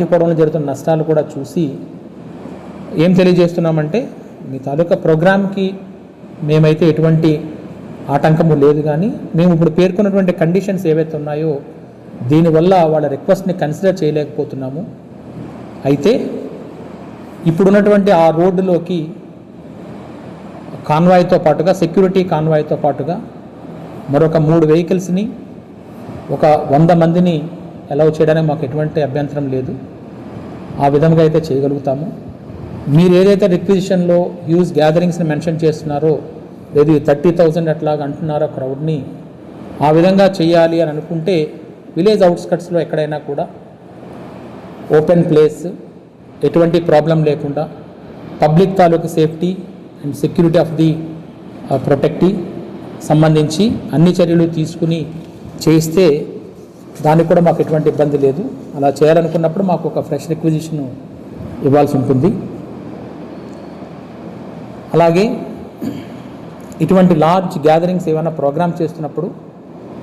తరలించుకోవడం జరుగుతున్న నష్టాలు కూడా చూసి ఏం తెలియజేస్తున్నామంటే మీ తాలూకా ప్రోగ్రామ్కి మేమైతే ఎటువంటి ఆటంకము లేదు కానీ మేము ఇప్పుడు పేర్కొన్నటువంటి కండిషన్స్ ఏవైతే ఉన్నాయో దీనివల్ల వాళ్ళ రిక్వెస్ట్ని కన్సిడర్ చేయలేకపోతున్నాము. అయితే ఇప్పుడున్నటువంటి ఆ రోడ్డులోకి కాన్వాయ్తో పాటుగా సెక్యూరిటీ కాన్వాయ్తో పాటుగా మరొక మూడు వెహికల్స్ని ఒక వంద మందిని అలౌ చేయడానికి మాకు ఎటువంటి అభ్యంతరం లేదు. ఆ విధంగా అయితే చేయగలుగుతాము. మీరు ఏదైతే రిక్విజిషన్లో హ్యూజ్ గ్యాదరింగ్స్ని మెన్షన్ చేస్తున్నారో లేదు థర్టీ థౌజండ్ అట్లాగా అంటున్నారో క్రౌడ్ని ఆ విధంగా చేయాలి అని అనుకుంటే విలేజ్ అవుట్స్కట్స్లో ఎక్కడైనా కూడా ఓపెన్ ప్లేస్ ఎటువంటి ప్రాబ్లం లేకుండా పబ్లిక్ తాలూకు safety and security of the protectee సంబంధించి అన్ని చర్యలు తీసుకుని చేస్తే దానికి కూడా మాకు ఎటువంటి ఇబ్బంది లేదు. అలా చేయాలనుకున్నప్పుడు మాకు ఒక ఫ్రెష్ రిక్విజిషన్ ఇవ్వాల్సి ఉంటుంది. అలాగే ఇటువంటి లార్జ్ గ్యాదరింగ్స్ ఏమైనా ప్రోగ్రామ్ చేస్తున్నప్పుడు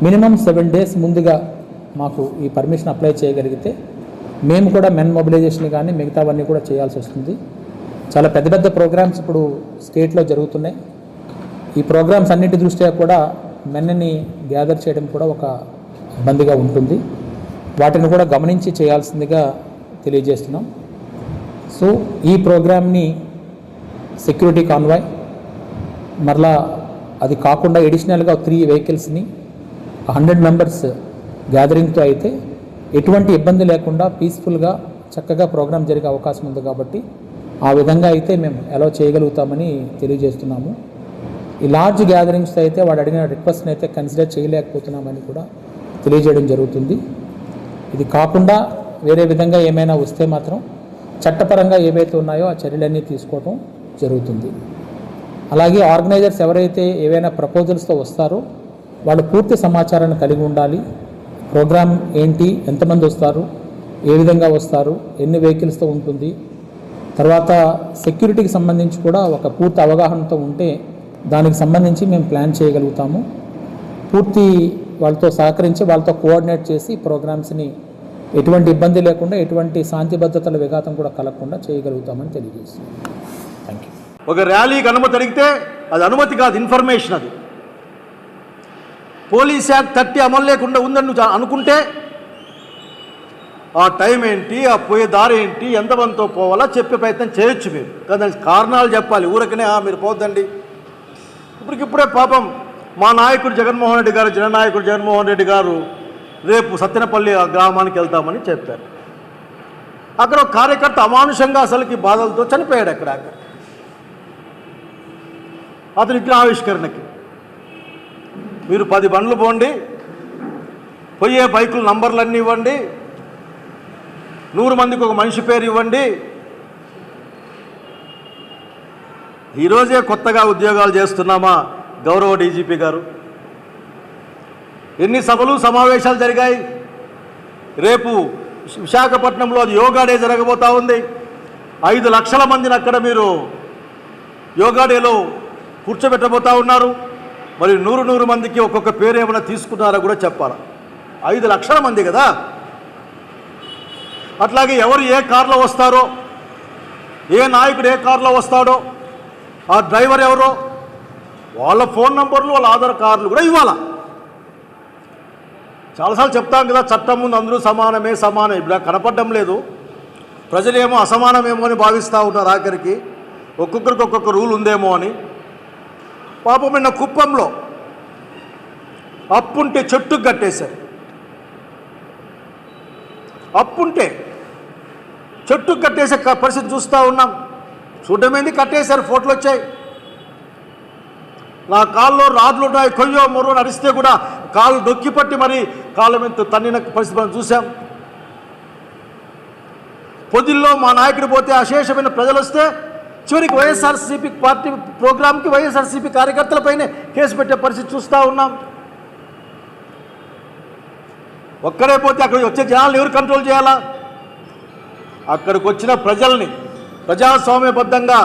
మినిమం సెవెన్ డేస్ ముందుగా మాకు ఈ పర్మిషన్ అప్లై చేయగలిగితే మేము కూడా మెన్ మొబిలైజేషన్ కానీ మిగతావన్నీ కూడా చేయాల్సి వస్తుంది. చాలా పెద్ద పెద్ద ప్రోగ్రామ్స్ ఇప్పుడు స్టేట్లో జరుగుతున్నాయి. ఈ ప్రోగ్రామ్స్ అన్నిటి దృష్ట్యా కూడా మెన్ని గ్యాదర్ చేయడం కూడా ఒక ఇబ్బందిగా ఉంటుంది. వాటిని కూడా గమనించి చేయాల్సిందిగా తెలియజేస్తున్నాం. సో ఈ ప్రోగ్రామ్ని సెక్యూరిటీ కాన్వాయ్ మరలా అది కాకుండా ఎడిషనల్గా త్రీ వెహికల్స్ని హండ్రెడ్ మెంబర్స్ గ్యాదరింగ్తో అయితే ఎటువంటి ఇబ్బంది లేకుండా పీస్ఫుల్గా చక్కగా ప్రోగ్రామ్ జరిగే అవకాశం ఉంది కాబట్టి ఆ విధంగా అయితే మేము ఎలా చేయగలుగుతామని తెలియజేస్తున్నాము. ఈ లార్జ్ గ్యాదరింగ్స్ అయితే వాడు అడిగిన రిక్వెస్ట్ని అయితే కన్సిడర్ చేయలేకపోతున్నామని కూడా తెలియజేయడం జరుగుతుంది. ఇది కాకుండా వేరే విధంగా ఏమైనా వస్తే మాత్రం చట్టపరంగా ఏవైతే ఉన్నాయో ఆ చర్యలన్నీ తీసుకోవటం జరుగుతుంది. అలాగే ఆర్గనైజర్స్ ఎవరైతే ఏవైనా ప్రపోజల్స్తో వస్తారో వాళ్ళు పూర్తి సమాచారాన్ని కలిగి ఉండాలి. ప్రోగ్రామ్ ఏంటి ఎంతమంది వస్తారు ఏ విధంగా వస్తారు ఎన్ని వెహికల్స్తో ఉంటుంది. తర్వాత సెక్యూరిటీకి సంబంధించి కూడా ఒక పూర్తి అవగాహనతో ఉంటే దానికి సంబంధించి మేము ప్లాన్ చేయగలుగుతాము. పూర్తి వాళ్ళతో సహకరించి వాళ్ళతో కోఆర్డినేట్ చేసి ప్రోగ్రామ్స్ని ఎటువంటి ఇబ్బంది లేకుండా ఎటువంటి శాంతి భద్రతల విఘాతం కూడా కలగకుండా చేయగలుగుతామని తెలియజేస్తుంది థ్యాంక్ యూ ఒక ర్యాలీకి అనుమతి అడిగితే అది అనుమతి కాదు ఇన్ఫర్మేషన్ అది. పోలీస్ యాక్ట్ థర్టీ అమలు లేకుండా ఉందని నువ్వు అనుకుంటే ఆ టైం ఏంటి ఆ పోయే దారి ఏంటి ఎంతమందితో పోవాలా చెప్పే ప్రయత్నం చేయొచ్చు మీరు. కానీ దానికి కారణాలు చెప్పాలి. ఊరకనే "ఆ, మీరు పోద్దండి. ఇప్పటికిప్పుడే పాపం మా నాయకుడు జగన్మోహన్ రెడ్డి గారు జననాయకుడు జగన్మోహన్ రెడ్డి గారు రేపు సత్తెనపల్లి గ్రామానికి వెళ్తామని చెప్పారు. అక్కడ ఒక కార్యకర్త అమానుషంగా అసలుకి బాధలతో చనిపోయాడు అక్కడ. అక్కడ అతని విగ్రహావిష్కరణకి. మీరు పది బండ్లు పోండి పోయే బైకుల నంబర్లన్నీ ఇవ్వండి నూరు మందికి ఒక మనిషి పేరు ఇవ్వండి. ఈరోజే కొత్తగా ఉద్యోగాలు చేస్తున్నామా? గౌరవ డీజీపీ గారు ఎన్ని సభలు సమావేశాలు జరిగాయి? రేపు విశాఖపట్నంలో అది యోగా డే జరగబోతా ఉంది. ఐదు లక్షల మందిని అక్కడ మీరు యోగా డేలో కూర్చోబెట్టబోతా ఉన్నారు. మరి నూరు నూరు మందికి ఒక్కొక్క పేరు ఏమైనా తీసుకున్నారో కూడా చెప్పాలా? ఐదు లక్షల మంది కదా? అట్లాగే ఎవరు ఏ కార్లో వస్తారో ఏ నాయకుడు ఏ కార్లో వస్తాడో ఆ డ్రైవర్ ఎవరో వాళ్ళ ఫోన్ నంబర్లు వాళ్ళ ఆధార్ కార్డులు కూడా ఇవ్వాలా? చాలాసార్లు చెప్తాం కదా చట్టం ముందు అందరూ సమానమే సమానం ఇప్పుడు కనపడడం లేదు. ప్రజలేమో అసమానమేమో అని భావిస్తూ ఉంటారు ఆఖరికి. ఒక్కొక్కరికి ఒక్కొక్క రూల్ ఉందేమో అని. పాపం నిన్న కుప్పంలో అప్పుంటే చెట్టుకు కట్టేశారు. అప్పుంటే చెట్టుకు కట్టేసే క- పరిస్థితి చూస్తూ ఉన్నాం. చూడమేంది కట్టేశారు ఫోటోలు వచ్చాయి. నా కాల్లో రాడ్లు ఉన్నాయి కొయ్యో మొర్రో నడిస్తే కూడా కాళ్ళు నొక్కి పట్టి మరి కాళ్ళ మీద తన్నిన పరిస్థితి మనం చూసాం పొదిల్లో మా నాయకుడు పోతే అశేషమైన ప్రజలు వస్తే చివరికి వైఎస్ఆర్సీపీ పార్టీ ప్రోగ్రాంకి వైఎస్ఆర్సీపీ కార్యకర్తలపైనే కేసు పెట్టే పరిస్థితి చూస్తూ ఉన్నాం. ఒక్కడే పోతే అక్కడికి వచ్చే జనాలను ఎవరు కంట్రోల్ చేయాలా? అక్కడికి వచ్చిన ప్రజల్ని ప్రజాస్వామ్యబద్ధంగా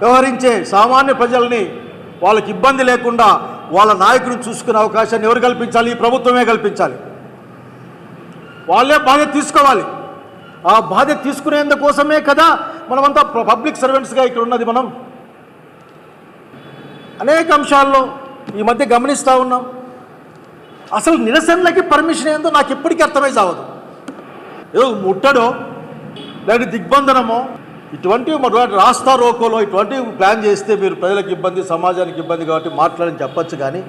వ్యవహరించే సామాన్య ప్రజల్ని వాళ్ళకి ఇబ్బంది లేకుండా వాళ్ళ నాయకుడిని చూసుకునే అవకాశాన్ని ఎవరు కల్పించాలి? ఈ ప్రభుత్వమే కల్పించాలి. వాళ్ళే బాధ్యత తీసుకోవాలి. ఆ బాధ్యత తీసుకునేందుకోసమే కదా మనమంతా పబ్లిక్ సర్వెంట్స్గా ఇక్కడ ఉన్నది మనం. అనేక అంశాల్లో ఈ మధ్య గమనిస్తూ ఉన్నాం. అసలు నిరసనలకి పర్మిషన్ ఏందో నాకు ఎప్పటికీ అర్థమై చావదు ఏదో ముట్టడో లేదంటే దిగ్బంధనమో ఇటువంటివి మరి రాస్తా రోకోలో ఇటువంటివి ప్లాన్ చేస్తే మీరు ప్రజలకు ఇబ్బంది సమాజానికి ఇబ్బంది కాబట్టి మాట్లాడని చెప్పచ్చు కానీ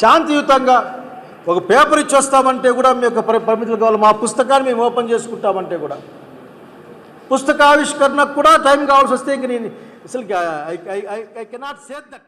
శాంతియుతంగా ఒక పేపర్ ఇచ్చొస్తామంటే కూడా మీ యొక్క పరి- పరిమితులు కావాలి. మా పుస్తకాన్ని మేము ఓపెన్ చేసుకుంటామంటే కూడా. పుస్తకావిష్కరణకు కూడా టైం కావాల్సి వస్తే ఇంక నేను అసలు ఐ కెనాట్ సేట్ దట్.